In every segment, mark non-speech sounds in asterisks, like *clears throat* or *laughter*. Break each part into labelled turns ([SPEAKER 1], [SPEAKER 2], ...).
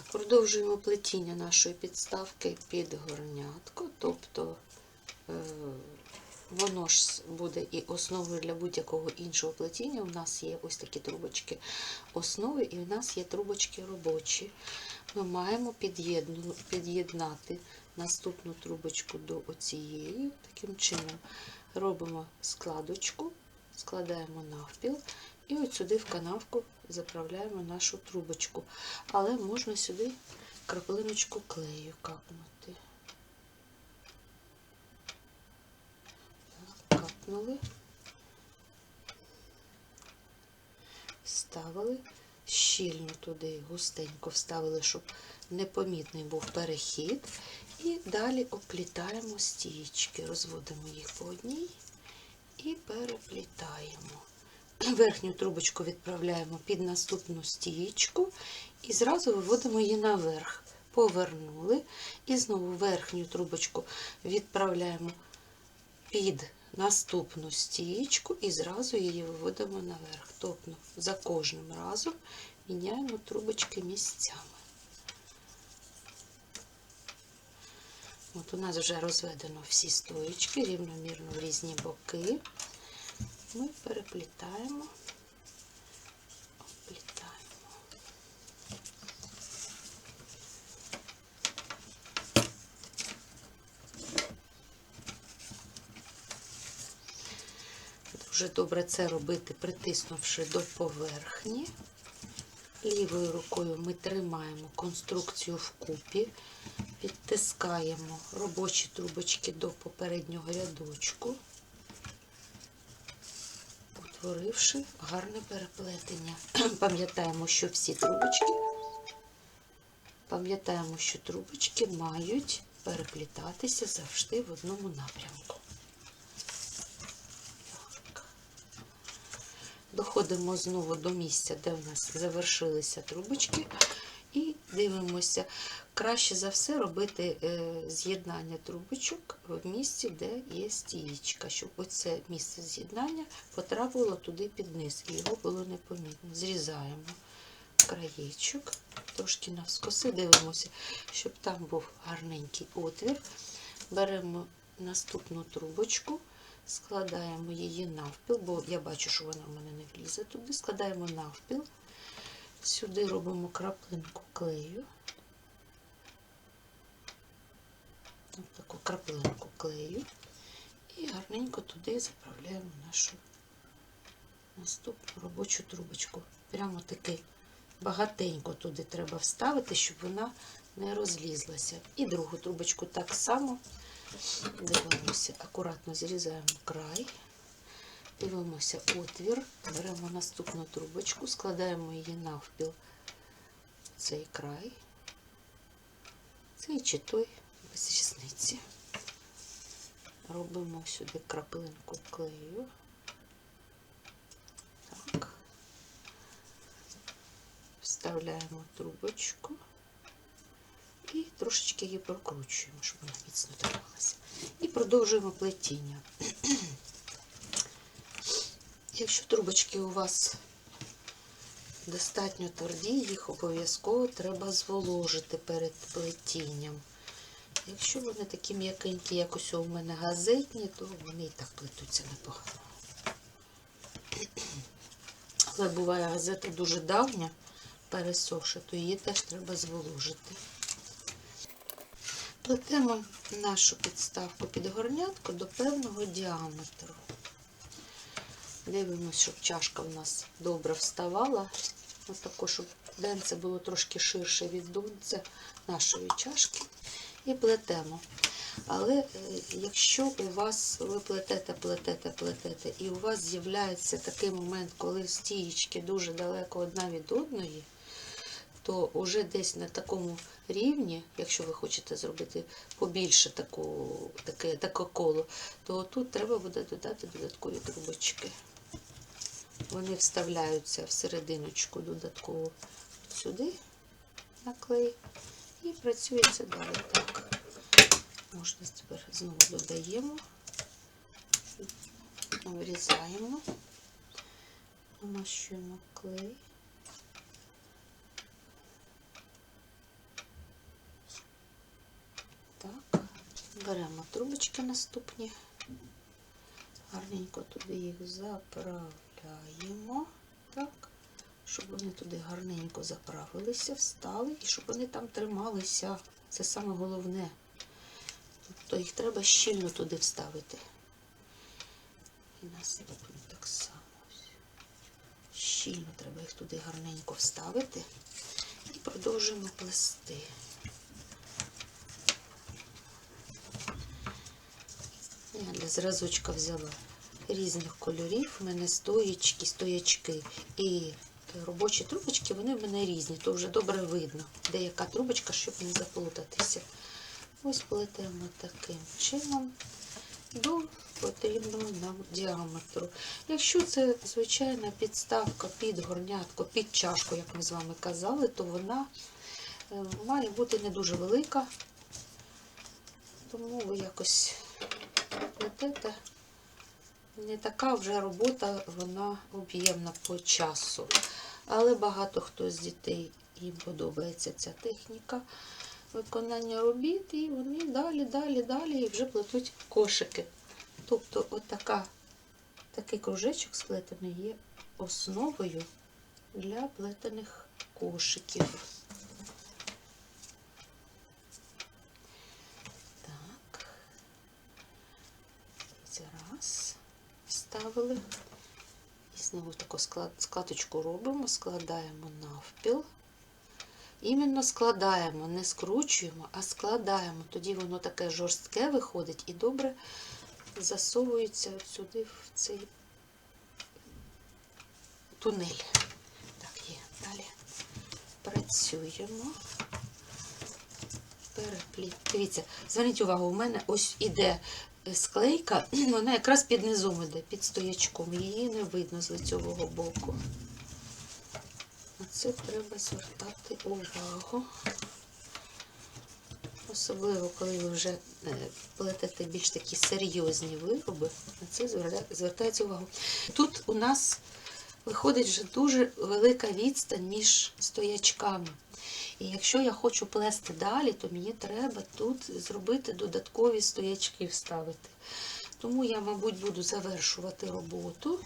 [SPEAKER 1] Так, продовжуємо плетіння нашої підставки під горнятко, тобто е, воно ж буде і основою для будь-якого іншого плетіння. У нас є ось такі трубочки основи, і у нас є трубочки робочі. Ми маємо під'єднати наступну трубочку до оцієї. Таким чином робимо складочку, складаємо навпіл. І от сюди в канавку заправляємо нашу трубочку. Але можна сюди краплиночку клею капнути. Капнули. Вставили щільно туди, густенько вставили, щоб непомітний був перехід. І далі оплітаємо стічки, розводимо їх по одній і переплітаємо. Верхню трубочку відправляємо під наступну стічку і зразу виводимо її наверх. Повернули. І знову верхню трубочку відправляємо під наступну стічку і зразу її виводимо наверх. Тобто за кожним разом міняємо трубочки місцями. От у нас вже розведено всі стоїчки рівномірно в різні боки ми переплітаємо, оплітаємо. Дуже добре це робити, притиснувши до поверхні. Лівою рукою ми тримаємо конструкцію вкупі, підтискаємо робочі трубочки до попереднього рядочку утворивши гарне переплетення. *clears throat* Пам'ятаємо, що всі трубочки, пам'ятаємо, що трубочки мають переплітатися завжди в одному напрямку. Доходимо знову до місця, де в нас завершилися трубочки, і дивимося. Краще за все робити е, з'єднання трубочок в місці, де є стієчка, щоб оце місце з'єднання потрапило туди під низ, і його було непомітно. Зрізаємо краєчок, трошки навскоси, дивимося, щоб там був гарненький отвір. Беремо наступну трубочку, складаємо її навпіл, бо я бачу, що вона в мене не влізе туди. Складаємо навпіл, сюди робимо краплинку клею. Ось таку краплинку клею і гарненько туди заправляємо нашу наступну робочу трубочку. Прямо таки багатенько туди треба вставити, щоб вона не розлізлася. І другу трубочку так само дивимося, акуратно зрізаємо край, дивимося отвір, беремо наступну трубочку, складаємо її навпіл цей край, цей чи той без різниці. Робимо сюди краплинку клею. Так. Вставляємо трубочку і трошечки її прокручуємо, щоб вона міцно трималася. І продовжуємо плетіння. *clears throat* Якщо трубочки у вас достатньо тверді, їх обов'язково треба зволожити перед плетінням. Якщо вони такі м'якенькі, як ось у мене газетні, то вони і так плетуться непогано. *clears throat* Але буває газета дуже давня, пересохша, то її теж треба зволожити. Плетемо нашу підставку під горнятку до певного діаметру. Дивимося, щоб чашка в нас добре вставала. Ось тако, щоб денце було трошки ширше від донця нашої чашки. І плетемо. Але е, якщо у вас ви плетете, плетете, плетете, і у вас з'являється такий момент, коли стієчки дуже далеко одна від одної, то вже десь на такому рівні, якщо ви хочете зробити побільше таку, таке, таке коло, то тут треба буде додати додаткові трубочки. Вони вставляються в серединочку додатково сюди на клей і працюється далі так. Можна тепер знову додаємо, вирізаємо, намащуємо клей. Так, беремо трубочки наступні, гарненько туди їх заправляємо. Так щоб вони туди гарненько заправилися, встали і щоб вони там трималися. Це саме головне. Тобто їх треба щільно туди вставити. І наступні так само. Щільно треба їх туди гарненько вставити. І продовжуємо плести. Я для зразочка взяла різних кольорів. У мене стоячки, стоячки і робочі трубочки, вони в мене різні, то вже добре видно, де яка трубочка, щоб не заплутатися. Ось плетемо таким чином до потрібного нам діаметру. Якщо це звичайна підставка під горнятко, під чашку, як ми з вами казали, то вона е, має бути не дуже велика, тому ви якось плетете. Не така вже робота, вона об'ємна по часу. Але багато хто з дітей їм подобається ця техніка виконання робіт, і вони далі, далі, далі і вже плетуть кошики. Тобто, отака, такий кружечок сплетений є основою для плетених кошиків. Так. Раз. Вставили. Знову таку складочку робимо, складаємо навпіл. Іменно складаємо, не скручуємо, а складаємо. Тоді воно таке жорстке виходить і добре засовується сюди в цей тунель. Так, є. Далі працюємо. Перепліт. Дивіться, зверніть увагу, у мене ось іде склейка, *clears throat* вона якраз під низом іде, під стоячком. Її не видно з лицьового боку. На це треба звертати увагу. Особливо, коли ви вже е, плетете більш такі серйозні вироби, на це звертається увагу. Тут у нас виходить вже дуже велика відстань між стоячками. І якщо я хочу плести далі, то мені треба тут зробити додаткові стоячки вставити. Тому я, мабуть, буду завершувати роботу.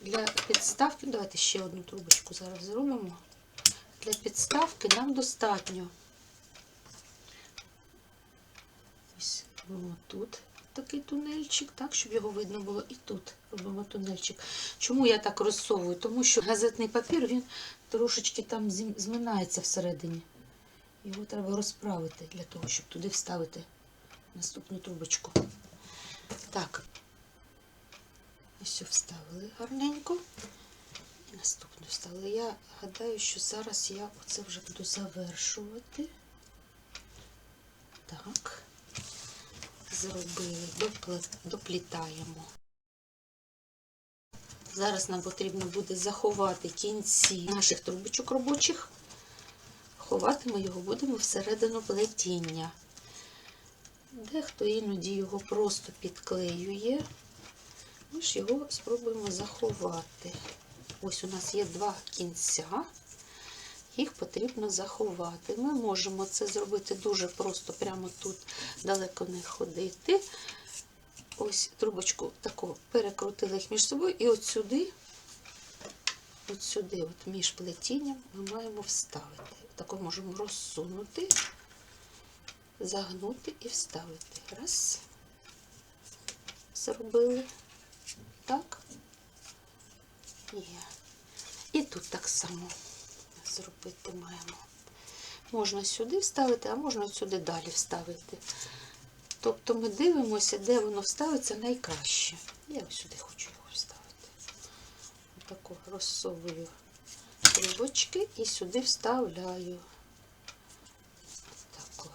[SPEAKER 1] Для підставки, давайте ще одну трубочку зараз зробимо. Для підставки нам достатньо. Ось тут такий тунельчик, так, щоб його видно було. І тут робимо тунельчик. Чому я так розсовую? Тому що газетний папір, він трошечки там зминається всередині. Його треба розправити для того, щоб туди вставити наступну трубочку. Так, ось вставили гарненько. І наступну вставили. Я гадаю, що зараз я оце вже буду завершувати. Так. Зробили, доплітаємо. Зараз нам потрібно буде заховати кінці наших трубочок робочих. Ховати ми його будемо всередину плетіння. Дехто іноді його просто підклеює. Ми ж його спробуємо заховати. Ось у нас є два кінця, їх потрібно заховати. Ми можемо це зробити дуже просто, прямо тут далеко не ходити. Ось трубочку таку перекрутили їх між собою, і от сюди, от сюди, от між плетінням, ми маємо вставити. Тако можемо розсунути, загнути і вставити. Раз. Зробили. Так. Є. І тут так само зробити маємо. Можна сюди вставити, а можна сюди далі вставити. Тобто ми дивимося, де воно вставиться найкраще. Я сюди хочу його вставити. Отако розсовую трубочки і сюди вставляю. Тако.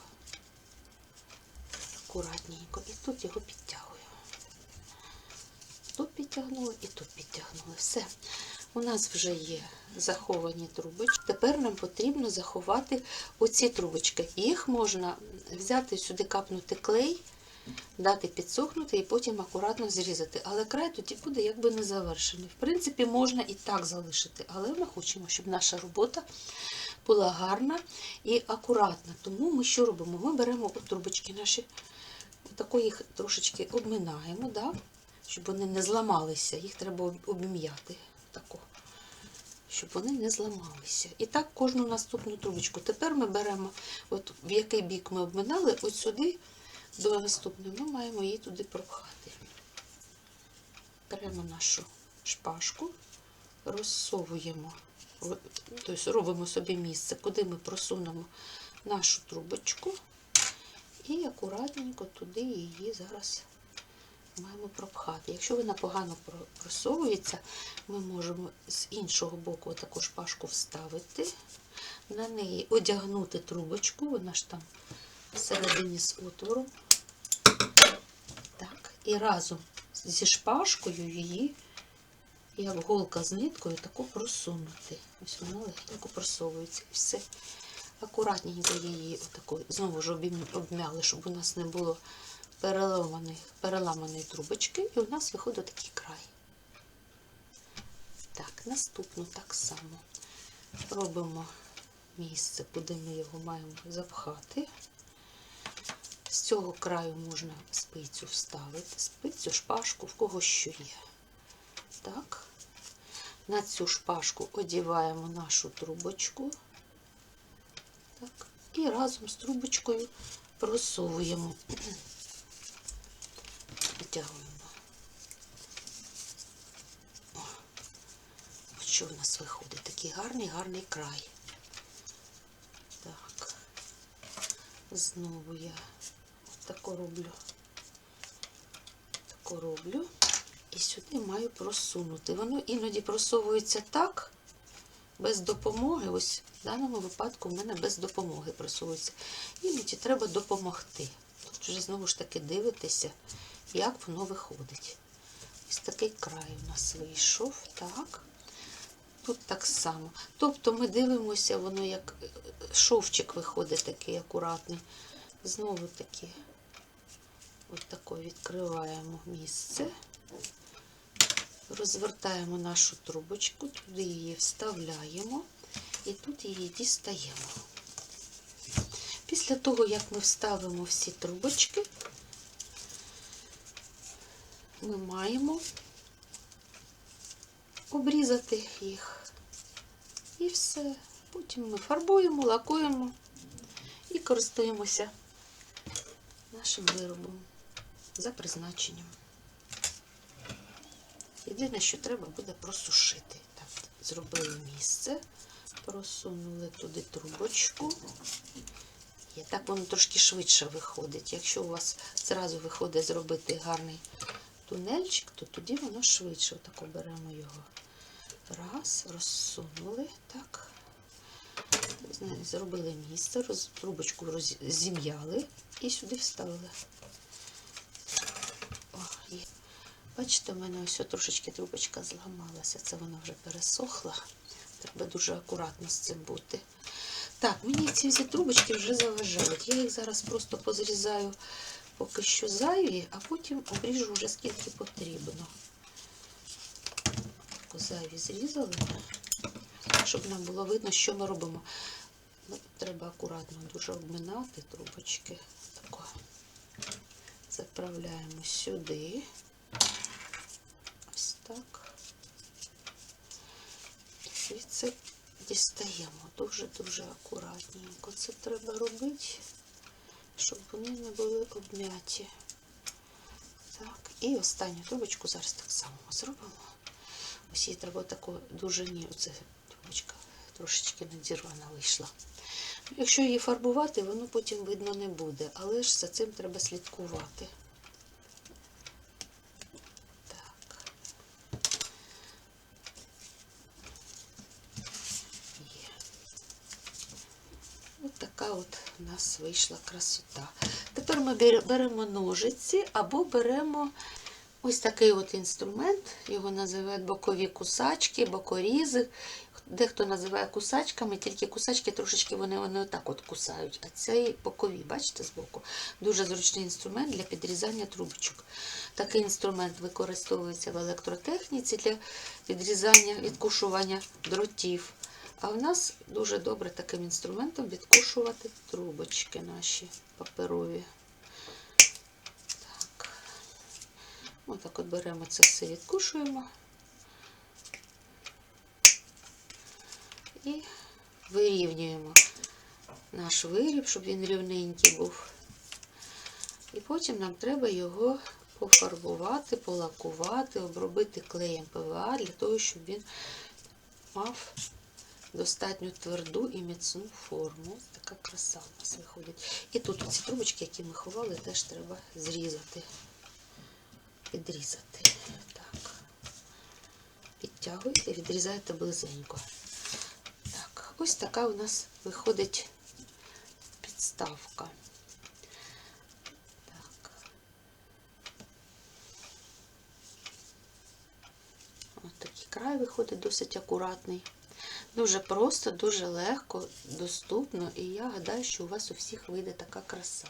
[SPEAKER 1] Акуратненько. І тут його підтягую. Тут підтягнули і тут підтягнули. Все. У нас вже є заховані трубочки. Тепер нам потрібно заховати оці трубочки. Їх можна взяти сюди, капнути клей, дати підсохнути і потім акуратно зрізати. Але край тоді буде якби не завершений. В принципі, можна і так залишити, але ми хочемо, щоб наша робота була гарна і акуратна. Тому ми що робимо? Ми беремо трубочки наші, отако їх трошечки обминаємо, да? щоб вони не зламалися. Їх треба об- обм'яти. Тако. Щоб вони не зламалися. І так кожну наступну трубочку. Тепер ми беремо, от в який бік ми обминали, от сюди до наступної, ми маємо її туди пропхати. Беремо нашу шпажку, розсовуємо, тобто робимо собі місце, куди ми просунемо нашу трубочку і акуратненько туди її зараз маємо пропхати. Якщо вона погано просовується, ми можемо з іншого боку таку шпажку вставити, на неї одягнути трубочку, вона ж там всередині з отвором. Так, і разом зі шпажкою її, як голка з ниткою, таку просунути. Ось вона легенько просовується. І все. Акуратненько її отако, знову ж обмяли, щоб у нас не було переламаної, трубочки, і у нас виходить такий край. Так, наступну так само робимо місце, куди ми його маємо запхати. З цього краю можна спицю вставити, спицю, шпажку, в кого що є. Так. На цю шпажку одіваємо нашу трубочку. Так. І разом з трубочкою просовуємо. Витягуємо. О, що в нас виходить? Такий гарний, гарний край. Так. Знову я тако роблю. Тако роблю. І сюди маю просунути. Воно іноді просовується так, без допомоги. Ось в даному випадку в мене без допомоги просовується. Іноді треба допомогти. Тут вже знову ж таки дивитися, як воно виходить. Ось такий край у нас вийшов. Так. Тут так само. Тобто ми дивимося, воно як е, шовчик виходить такий акуратний. Знову таки, от тако відкриваємо місце. Розвертаємо нашу трубочку, туди її вставляємо і тут її дістаємо. Після того, як ми вставимо всі трубочки, ми маємо обрізати їх. І все. Потім ми фарбуємо, лакуємо і користуємося нашим виробом за призначенням. Єдине, що треба буде просушити. Так, зробили місце, просунули туди трубочку. І так воно трошки швидше виходить. Якщо у вас зразу виходить зробити гарний тунельчик, то тоді воно швидше. Отако беремо його. Раз, розсунули, так. Зробили місце, роз, трубочку роз- зім'яли і сюди вставили. О, є. Бачите, в мене ось трошечки трубочка зламалася. Це вона вже пересохла. Треба дуже акуратно з цим бути. Так, мені ці всі трубочки вже заважають. Я їх зараз просто позрізаю поки що зайві, а потім обріжу вже скільки потрібно. Зайві зрізали, щоб нам було видно, що ми робимо. Ну, Треба акуратно дуже обминати трубочки. Заправляємо сюди. Ось так. І звідси дістаємо дуже-дуже акуратненько. Це треба робити, щоб вони не були обм'яті. Так, і останню трубочку зараз так само зробимо. Ось її треба таку дужині, оце трубочка трошечки надірвана вийшла. Якщо її фарбувати, воно потім видно не буде, але ж за цим треба слідкувати. Так. Є. Ось така от у нас вийшла красота. Тепер ми беремо ножиці або беремо ось такий от інструмент, його називають бокові кусачки, бокорізи. Дехто називає кусачками, тільки кусачки трошечки вони, вони отак от кусають. А цей бокові, бачите, збоку. Дуже зручний інструмент для підрізання трубочок. Такий інструмент використовується в електротехніці для підрізання, відкушування дротів. А в нас дуже добре таким інструментом відкушувати трубочки наші паперові. Так. Отак от беремо це все, відкушуємо. І вирівнюємо наш виріб, щоб він рівненький був. І потім нам треба його пофарбувати, полакувати, обробити клеєм ПВА для того, щоб він мав достатньо тверду і міцну форму. Така краса у нас виходить. І тут ці трубочки, які ми ховали, теж треба зрізати, підрізати. Так. Підтягуйте, відрізаєте близенько. Так, ось така у нас виходить підставка. Ось такий край виходить досить акуратний. Дуже просто, дуже легко, доступно, і я гадаю, що у вас у всіх вийде така краса.